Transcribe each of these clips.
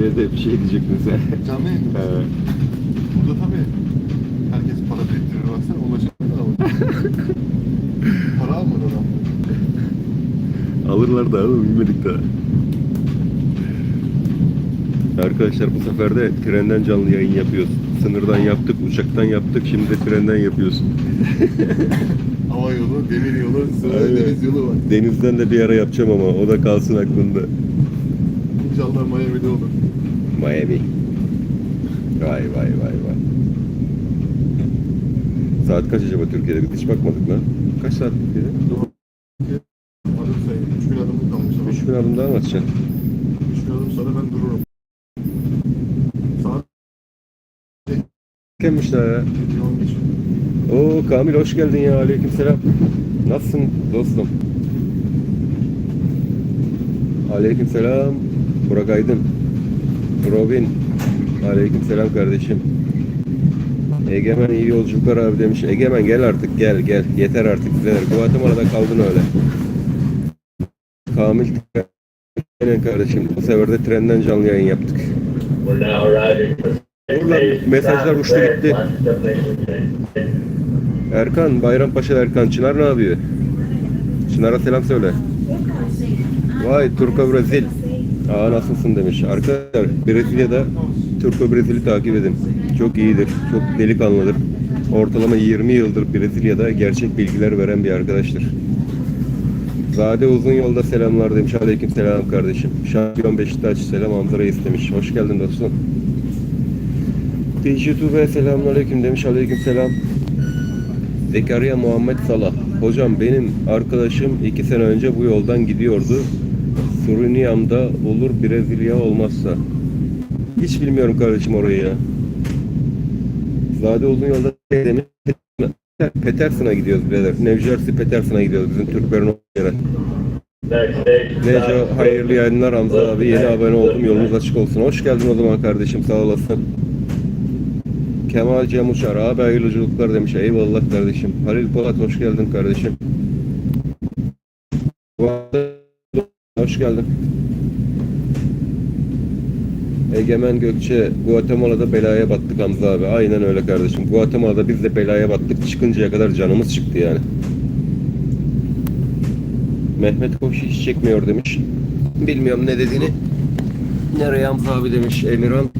De bir şey diyecektin sen. Canlı yayın. He. Burada tabii herkes para biriktirir baksana ulaşımda da var. para almadı adam. Alırlar da oğlum bilmedik daha. Arkadaşlar bu sefer de trenden canlı yayın yapıyoruz. Sınırdan yaptık, uçaktan yaptık, şimdi de trenden yapıyoruz. Hava yolu, demir yolu, Aynen. deniz yolu var. Denizden de bir ara yapacağım ama o da kalsın aklımda. İnşallah Miami'de olur. Miami. Vay vay vay vay. Saat kaç acaba Türkiye'de? Hiç bakmadık lan. Kaç saat Türkiye'de? Adım sayın. 3000 adımım kalmış ama. 3000 adım daha mı atacaksın? 3000 adım sonra ben dururum. Saat Gelmiş daha ya. 7.10 geçiyor. Oo Kamil hoş geldin ya. Aleykümselam. Nasılsın dostum? Aleykümselam. Burak Aydın. Robin. Aleykümselam kardeşim. Egemen iyi yolculuklar abi demiş. Egemen gel artık gel gel. Yeter artık bize. Guatemala'da kaldın öyle. Kamil Aynen kardeşim. Bu sefer de trenden canlı yayın yaptık. Buradan mesajlar uçtu gitti. Erkan, Bayrampaşa Erkan. Çınar ne yapıyor? Çınar'a selam söyle. Vay Turco Brezil. Aa nasılsın demiş. Arkadaşlar Brezilya'da Turco Brezil'i takip edin. Çok iyidir. Çok delikanlıdır. Ortalama 20 yıldır Brezilya'da gerçek bilgiler veren bir arkadaştır. Zade uzun yolda selamlar demiş. Aleyküm selam kardeşim. Şampiyon Beşiktaş selam Hamza Reis demiş. Hoş geldin dostum. TJTV selamun aleyküm demiş. Aleyküm selam. Zekeriya Muhammed Salah. Hocam benim arkadaşım iki sene önce bu yoldan gidiyordu. Surinam'da olur Brezilya olmazsa. Hiç bilmiyorum kardeşim orayı ya. Zade uzun yolda demiş. Peterson'a gidiyoruz birader. New Jersey Peterson'a gidiyoruz bizim Türklerin olduğu yere. Neco hayırlı yayınlar Hamza abi. Yeni abone oldum. Yolunuz açık olsun. Hoş geldin o zaman kardeşim. Sağ olasın. Kemal Cem Uçar abi hayırlı yolculuklar demiş. Eyvallah kardeşim. Halil Polat hoş geldin kardeşim. Bu arada Hoş geldin. Egemen Gökçe, Guatemala'da belaya battık Hamza abi. Aynen öyle kardeşim. Guatemala'da biz de belaya battık. Çıkıncaya kadar canımız çıktı yani. Mehmet Koç hiç çekmiyor demiş. Bilmiyorum ne dediğini. Nereye Hamza abi demiş Emirhan.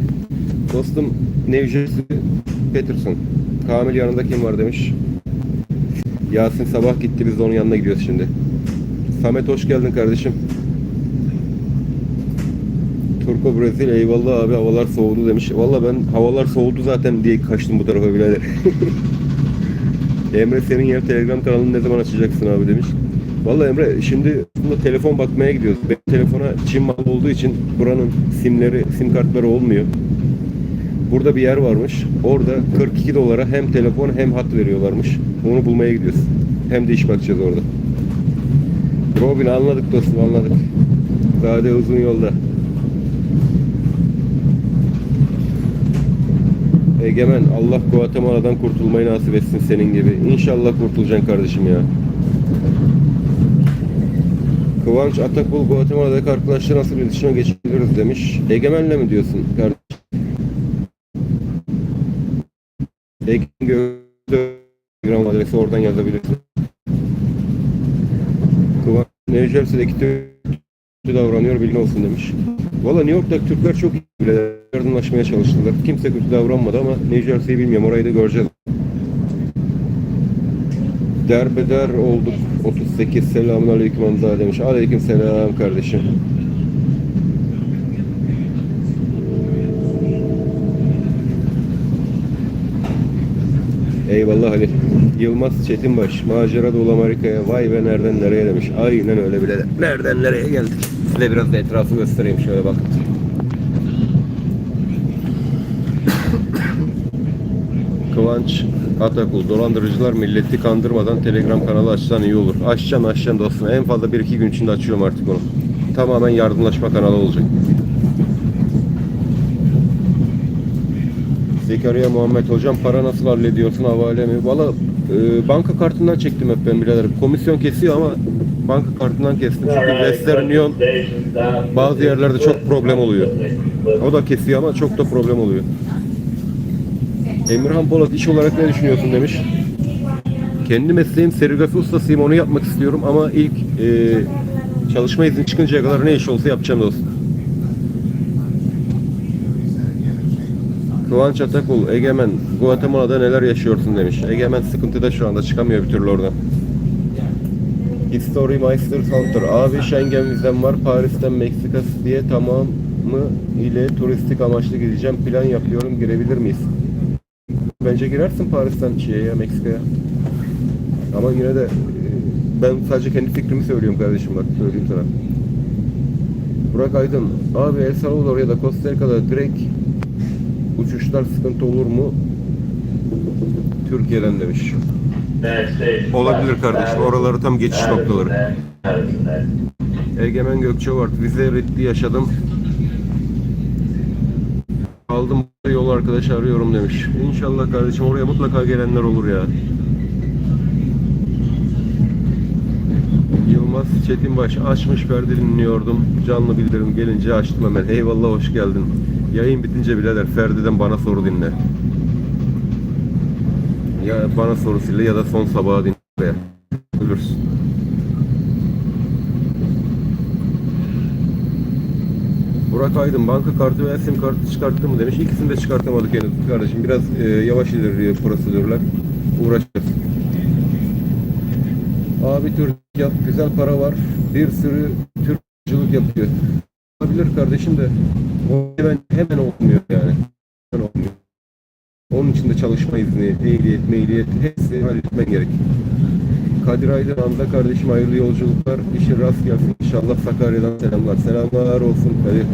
Dostum Jersey Peterson. Kamil yanında kim var demiş. Yasin sabah gitti biz de onun yanına gidiyoruz şimdi. Samet hoş geldin kardeşim. Turco Brezilya eyvallah abi havalar soğudu demiş. Valla ben havalar soğudu zaten diye kaçtım bu tarafa birader. Emre senin yer Telegram kanalını ne zaman açacaksın abi demiş. Valla Emre şimdi aslında telefon bakmaya gidiyoruz. Benim telefona Çin malı olduğu için buranın simleri, sim kartları olmuyor. Burada bir yer varmış. Orada 42 dolara hem telefon hem hat veriyorlarmış. Onu bulmaya gidiyoruz. Hem de iş bakacağız orada. Robin anladık dostum anladık. Zade uzun yolda. Egemen Allah Guatemala'dan kurtulmayı nasip etsin senin gibi. İnşallah kurtulacaksın kardeşim ya. Kıvanç Atakul Guatemala'daki arkadaşlar nasıl iletişime geçebiliriz demiş. Egemen'le mi diyorsun kardeşim? Egemen Instagram adresi oradan yazabilirsin. Kıvanç Jersey'deki Türk davranıyor bilgin olsun demiş. Valla New York'taki Türkler çok iyi bile yardımlaşmaya çalıştılar. Kimse kötü davranmadı ama New Jersey'yi bilmiyorum orayı da göreceğiz. Derbeder olduk 38 selamun aleyküm Hamza demiş. Aleyküm selam kardeşim. Eyvallah Halil. Yılmaz Çetinbaş, macera dolu Amerika'ya vay be nereden nereye demiş. Aynen öyle bile. Nereden nereye geldik. Size biraz da etrafı göstereyim şöyle bak. Kıvanç Atakul, dolandırıcılar milleti kandırmadan Telegram kanalı açsan iyi olur. Açacaksın açacaksın dostum. En fazla 1-2 gün içinde açıyorum artık onu. Tamamen yardımlaşma kanalı olacak. Zekeriya Muhammed hocam para nasıl hallediyorsun havale mi? Valla e, banka kartından çektim hep ben birader. Komisyon kesiyor ama banka kartından kestim. Çünkü Western Union bazı yerlerde çok problem oluyor. O da kesiyor ama çok da problem oluyor. Emirhan Polat iş olarak ne düşünüyorsun demiş. Kendi mesleğim serigrafi ustasıyım onu yapmak istiyorum ama ilk e, çalışma izni çıkıncaya kadar ne iş olsa yapacağım dostum. Kıvanç Atakul, Egemen, Guatemala'da neler yaşıyorsun demiş. Egemen sıkıntıda şu anda çıkamıyor bir türlü oradan. History Meister Hunter. Abi Schengen vizem var. Paris'ten Meksika diye tamamı ile turistik amaçlı gideceğim. Plan yapıyorum. Girebilir miyiz? Bence girersin Paris'ten şeye ya Meksika'ya. Ama yine de e, ben sadece kendi fikrimi söylüyorum kardeşim bak söyleyeyim sana. Burak Aydın. Abi El Salvador ya da Costa Rica'da direkt uçuşlar sıkıntı olur mu? Türkiye'den demiş. Olabilir kardeşim. Oraları tam geçiş noktaları. Egemen Gökçevart. Vize reddi yaşadım. Aldım yol arkadaşı arıyorum demiş. İnşallah kardeşim oraya mutlaka gelenler olur ya. Yılmaz Çetinbaş açmış perde dinliyordum. Canlı bildirim gelince açtım hemen. Eyvallah hoş geldin. Yayın bitince birader Ferdi'den bana soru dinle. Ya bana sorusuyla ya da son sabaha dinle. Ölürsün. Burak Aydın banka kartı ve sim kartı çıkarttı mı demiş. İkisini de çıkartamadık henüz kardeşim. Biraz e, yavaş ilerliyor prosedürler. Uğraşacağız. Abi Türk yap güzel para var. Bir sürü Türkçülük yapıyor. Olabilir kardeşim de o hemen hemen olmuyor yani. Hemen olmuyor. Onun için de çalışma izni, ehliyet, mehliyet hepsi halletmen gerek. Kadir Aydın anda kardeşim hayırlı yolculuklar. İşin rast gelsin. İnşallah Sakarya'dan selamlar. Selamlar olsun Kadir.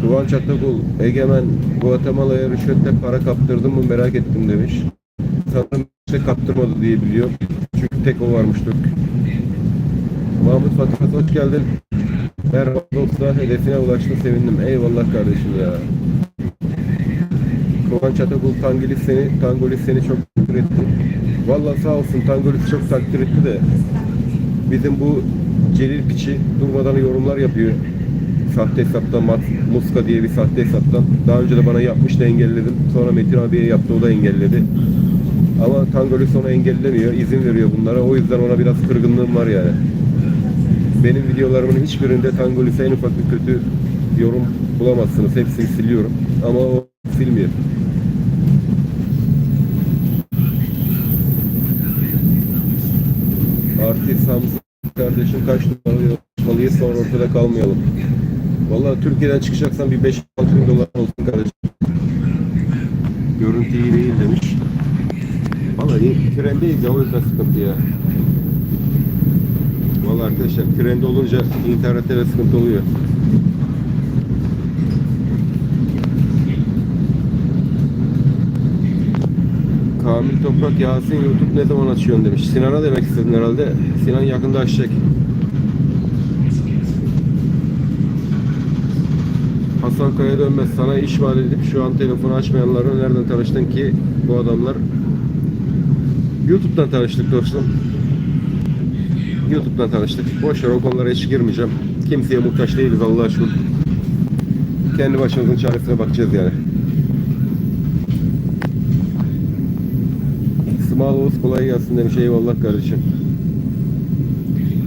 Kıvanç Atakul, Egemen, Guatemala'ya rüşvetle para kaptırdın mı merak ettim demiş. Sanırım işte kaptırmadı diye biliyor. Çünkü tek o varmış Türk. Mahmut Fatih hoş geldin. Merhaba dostlar, hedefine ulaştın sevindim. Eyvallah kardeşim ya. Kıvanç Atakul Tangolis seni, Tangolis seni çok takdir etti. Valla sağ olsun Tangolis çok takdir etti de bizim bu Celil Piçi durmadan yorumlar yapıyor. Sahte hesaptan, Muska diye bir sahte hesaptan. Daha önce de bana yapmıştı engelledim. Sonra Metin abiye yaptı o da engelledi. Ama Tangolis onu engellemiyor, izin veriyor bunlara. O yüzden ona biraz kırgınlığım var yani. Benim videolarımın hiçbirinde Tangolis'e en ufak bir kötü yorum bulamazsınız. Hepsini siliyorum. Ama o silmiyor. Artist Hamza kardeşim kaç numaralı çalışmalıyız sonra ortada kalmayalım. Vallahi Türkiye'den çıkacaksan bir 5-6 bin dolar olsun kardeşim. Görüntü iyi değil demiş. Vallahi trendeyiz ya o yüzden sıkıntı ya. Vallahi arkadaşlar trende olunca internette de sıkıntı oluyor. Kamil Toprak Yasin YouTube ne zaman açıyorsun demiş. Sinan'a demek istedin herhalde. Sinan yakında açacak. Hasan Kaya dönmez. Sana iş vaat edip şu an telefonu açmayanlarla nereden tanıştın ki bu adamlar? YouTube'dan tanıştık dostum. YouTube'dan tanıştık. Boş ver o konulara hiç girmeyeceğim. Kimseye muhtaç değiliz Allah'a şükür. Kendi başımızın çaresine bakacağız yani. Small Oğuz kolay gelsin demiş. Eyvallah kardeşim.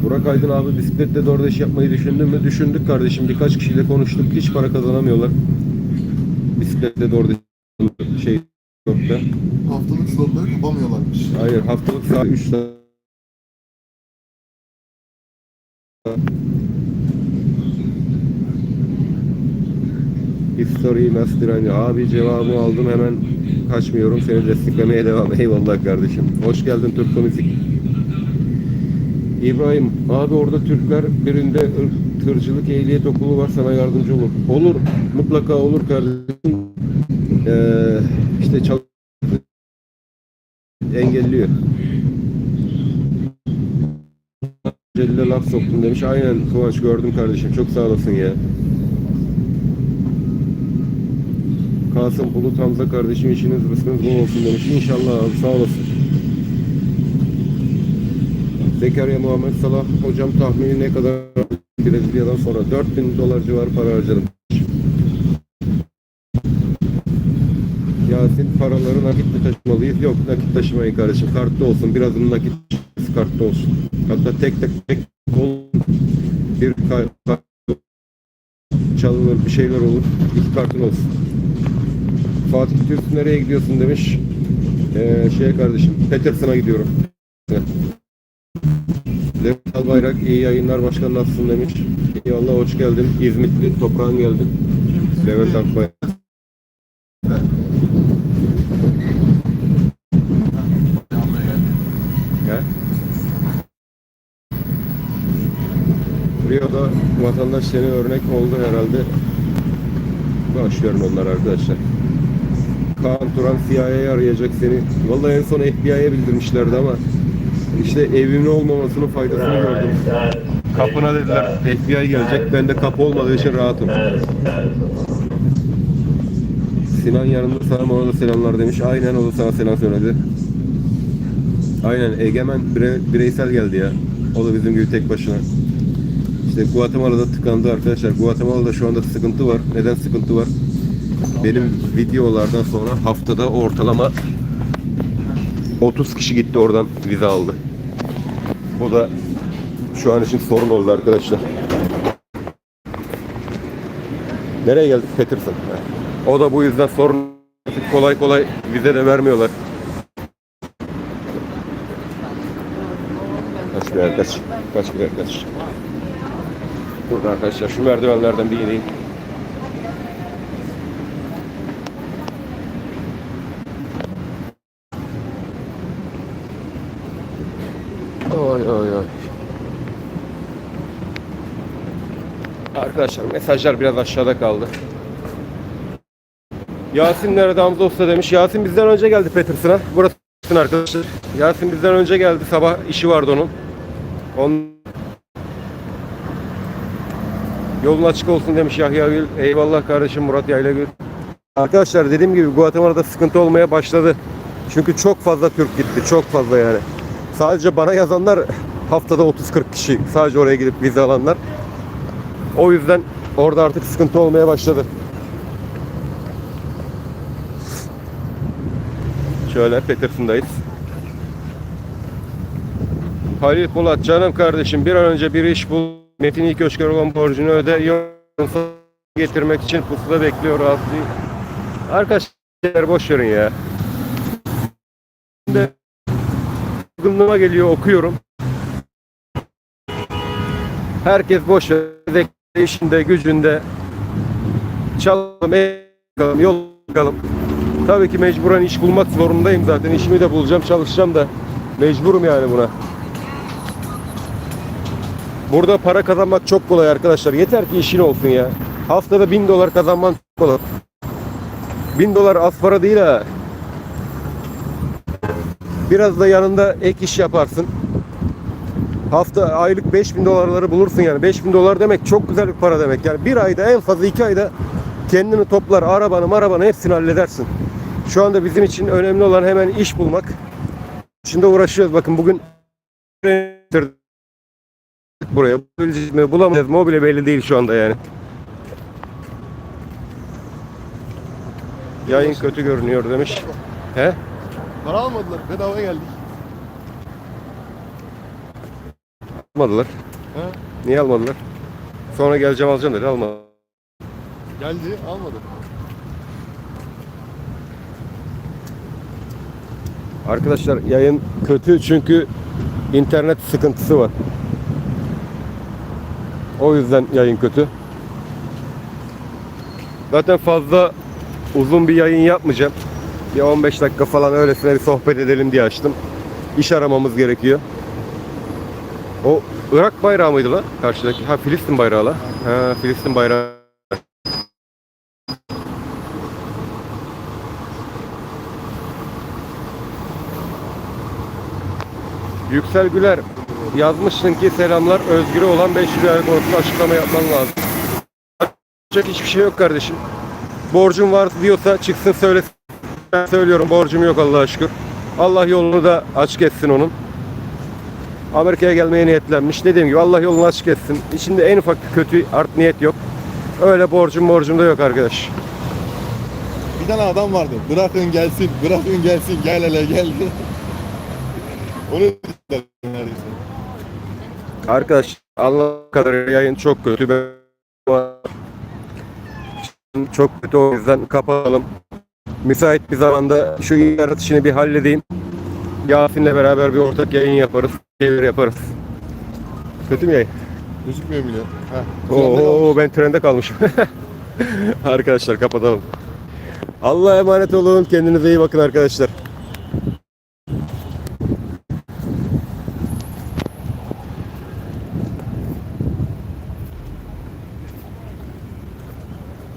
Burak Aydın abi bisikletle DoorDash yapmayı düşündün mü? Düşündük kardeşim. Birkaç kişiyle konuştuk. Hiç para kazanamıyorlar. Bisikletle DoorDash şey yok da. Haftalık slotları kapamıyorlarmış. Hayır haftalık saat 3 saat. History Master hani abi cevabımı aldım hemen kaçmıyorum. Seni desteklemeye devam. Eyvallah kardeşim. Hoş geldin Türk Komüzik İbrahim abi orada Türkler birinde ır- tırcılık ehliyet okulu var sana yardımcı olur. Olur mutlaka olur kardeşim. Ee, işte çal engelliyor Celil'e laf soktum demiş. Aynen Kıvanç gördüm kardeşim. Çok sağ olasın ya. Kasım Bulut Hamza kardeşim işiniz rızkınız bol olsun demiş. İnşallah abi sağ olasın. Zekeriya Muhammed Salah hocam tahmini ne kadar Brezilya'dan sonra 4000 dolar civarı para harcadım. Yasin paraları nakitle taşımalıyız. Yok nakit taşımayın kardeşim. Kartta olsun. Birazının nakit kartta olsun. Hatta tek tek tek kol bir kart çalınır bir şeyler olur. İki kartın olsun. Fatih Türk nereye gidiyorsun demiş. Ee, şeye kardeşim Peterson'a gidiyorum. Levent Albayrak iyi yayınlar başkan nasılsın demiş. Eyvallah hoş geldin. İzmitli toprağın geldin. Levent Albayrak. Rio'da vatandaş seni örnek oldu herhalde. Verin onlar arkadaşlar. Kaan Turan CIA'yı arayacak seni. Vallahi en son FBI'ye bildirmişlerdi ama işte evimin olmamasının faydasını gördüm. Kapına dediler FBI gelecek. Ben de kapı olmadığı için rahatım. Sinan yanında sana ona da selamlar demiş. Aynen o da sana selam söyledi. Aynen Egemen bire- bireysel geldi ya. O da bizim gibi tek başına. İşte Guatemala'da tıkandı arkadaşlar. Guatemala'da şu anda sıkıntı var. Neden sıkıntı var? Benim videolardan sonra haftada ortalama 30 kişi gitti oradan vize aldı. Bu da şu an için sorun oldu arkadaşlar. Nereye geldik? Peterson. O da bu yüzden sorun. Kolay kolay vize de vermiyorlar. Kaç bir kaç. Kaç bir kaç. Burada arkadaşlar şu merdivenlerden bir ineyim. Oy oy oy. Arkadaşlar mesajlar biraz aşağıda kaldı. Yasin nerede Hamza Usta demiş. Yasin bizden önce geldi Peterson'a. Burası arkadaşlar. Yasin bizden önce geldi. Sabah işi vardı onun. Onun Yolun açık olsun demiş Yahya Gül. Eyvallah kardeşim Murat Yaylagül. Arkadaşlar dediğim gibi Guatemala'da sıkıntı olmaya başladı. Çünkü çok fazla Türk gitti. Çok fazla yani. Sadece bana yazanlar haftada 30-40 kişi. Sadece oraya gidip vize alanlar. O yüzden orada artık sıkıntı olmaya başladı. Şöyle Peterson'dayız. Halil Polat canım kardeşim bir an önce bir iş bul. Metin ilk köşker olan borcunu öde. Yoksa getirmek için pusula bekliyor rahat. Arkadaşlar boş verin ya. Şimdi Sıkıntığıma geliyor okuyorum. Herkes boş ver. İşinde gücünde çalalım, bakalım, yol bakalım. Tabii ki mecburen iş bulmak zorundayım zaten. İşimi de bulacağım, çalışacağım da. Mecburum yani buna. Burada para kazanmak çok kolay arkadaşlar. Yeter ki işin olsun ya. Haftada bin dolar kazanman çok kolay. Bin dolar az para değil ha. Biraz da yanında ek iş yaparsın. Hafta aylık 5000 dolarları bulursun yani. 5000 dolar demek çok güzel bir para demek. Yani bir ayda en fazla iki ayda kendini toplar, arabanı, arabanı hepsini halledersin. Şu anda bizim için önemli olan hemen iş bulmak. Şimdi uğraşıyoruz. Bakın bugün buraya bulabileceğiz mi bulamayacağız mı o bile belli değil şu anda yani. Yayın kötü görünüyor demiş. He? Para almadılar. Bedava geldik. Almadılar. He? Niye almadılar? Sonra geleceğim alacağım dedi almadı. Geldi almadı. Arkadaşlar yayın kötü çünkü internet sıkıntısı var. O yüzden yayın kötü. Zaten fazla uzun bir yayın yapmayacağım. Bir 15 dakika falan öylesine bir sohbet edelim diye açtım. İş aramamız gerekiyor. O Irak bayrağı mıydı lan? Karşıdaki. Ha Filistin bayrağı la. Ha Filistin bayrağı. Yüksel Güler yazmışsın ki selamlar Özgür'e olan 500 lira konusunda açıklama yapman lazım. Açıklayacak hiçbir şey yok kardeşim. Borcum var diyorsa çıksın söylesin. Ben söylüyorum borcum yok Allah'a şükür. Allah yolunu da açık etsin onun. Amerika'ya gelmeye niyetlenmiş. Dediğim gibi Allah yolunu açık etsin. İçinde en ufak bir kötü art niyet yok. Öyle borcum borcum da yok arkadaş. Bir tane adam vardı. Bırakın gelsin, bırakın gelsin, gel hele gel. Onu neredeyse. Arkadaş Allah kadar yayın çok kötü. Ben- Çok kötü o yüzden kapatalım. Müsait bir zamanda şu yarat işini bir halledeyim. Yasin'le beraber bir ortak yayın yaparız. Çevir yaparız. Kötü mü yayın? Gözükmüyor bile. Ha. Oo ben trende kalmışım. Arkadaşlar kapatalım. Allah'a emanet olun. Kendinize iyi bakın arkadaşlar.